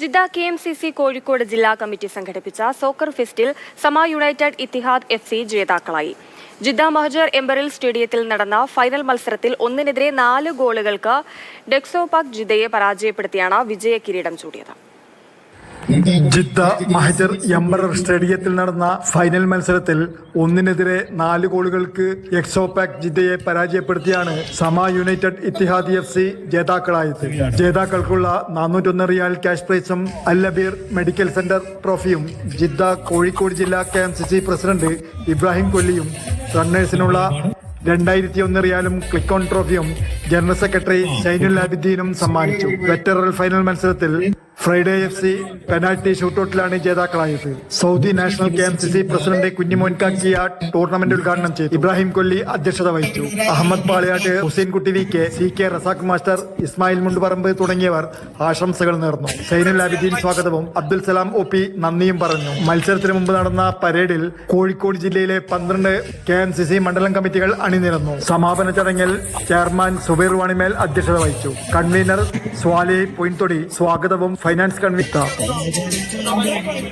Jeddah K M C C Kozhikode ജില്ലാ committee സംഘടിപ്പിച്ച soccer ഫെസ്റ്റിൽ സമ യുണൈറ്റഡ് ഇത്തിഹാദ് എഫ് സി ജേതാക്കളായി. ജിദ്ദ മഹജർ എംബറിൽ സ്റ്റേഡിയത്തിൽ നടന്ന ഫൈനൽ മത്സരത്തിൽ ഒന്നിനെതിരെ നാല് ഗോളുകൾക്ക് ഡെക്സോപാക് ജിദ്ദയെ പരാജയപ്പെടുത്തിയാണ് വിജയ കിരീടം ചൂടിയത്. ജിദ്ദ മഹജർ എംബറർ സ്റ്റേഡിയത്തിൽ നടന്ന ഫൈനൽ മത്സരത്തിൽ ഒന്നിനെതിരെ നാല് ഗോളുകൾക്ക് എക്സോപാക് ജിദ്ദയെ പരാജയപ്പെടുത്തിയാണ് സമ യുണൈറ്റഡ് ഇത്തിഹാദ് എഫ് സി ജേതാക്കളായത്. ജേതാക്കൾക്കുള്ള നാനൂറ്റൊന്ന് റിയാൽ ക്യാഷ് പ്രൈസും അല്ലബീർ മെഡിക്കൽ സെന്റർ ട്രോഫിയും ജിദ്ദ കോഴിക്കോട് ജില്ലാ K M C C president Ibrahim കൊല്ലിയും റണ്ണേഴ്സിനുള്ള രണ്ടായിരത്തി ഒന്ന് റിയാലും ക്ലിക്ക് ഓൺ ട്രോഫിയും ജനറൽ സെക്രട്ടറി സൈനുൽ ആബിദ്ദീനും സമ്മാനിച്ചു. വെറ്ററൽ ഫൈനൽ മത്സരത്തിൽ ഫ്രൈഡേ എഫ് സി പെനാൽറ്റി ഷൂട്ടൌട്ടിലാണ് ജേതാക്കളായത്. Saudi national K M C C president Kunjimon Kakkiya tournament ഉദ്ഘാടനം ചെയ്തു. ഇബ്രാഹിം കൊല്ലി അധ്യക്ഷത വഹിച്ചു. Ahmed Paliyat Hussainkutty V K C K Razak master Ismail Mundupparamba തുടങ്ങിയവർ ആശംസകൾ നേർന്നു. സൈനുൽ ആബിദ്ദീൻ സ്വാഗതവും അബ്ദുൽ സലാം ഒ പി നന്ദിയും പറഞ്ഞു. മത്സരത്തിന് മുമ്പ് നടന്ന പരേഡിൽ കോഴിക്കോട് ജില്ലയിലെ പന്ത്രണ്ട് കെ എം സി സി മണ്ഡലം കമ്മിറ്റികൾ അണിനിരന്നു. സമാപന ചടങ്ങിൽ ചെയർമാൻ സുബൈർ വാണിമേൽ അധ്യക്ഷത വഹിച്ചു. കൺവീനർ സ്വാലി പൊയിൻതൊടി സ്വാഗതവും ഫൈനാൻസ് കൺവീനർ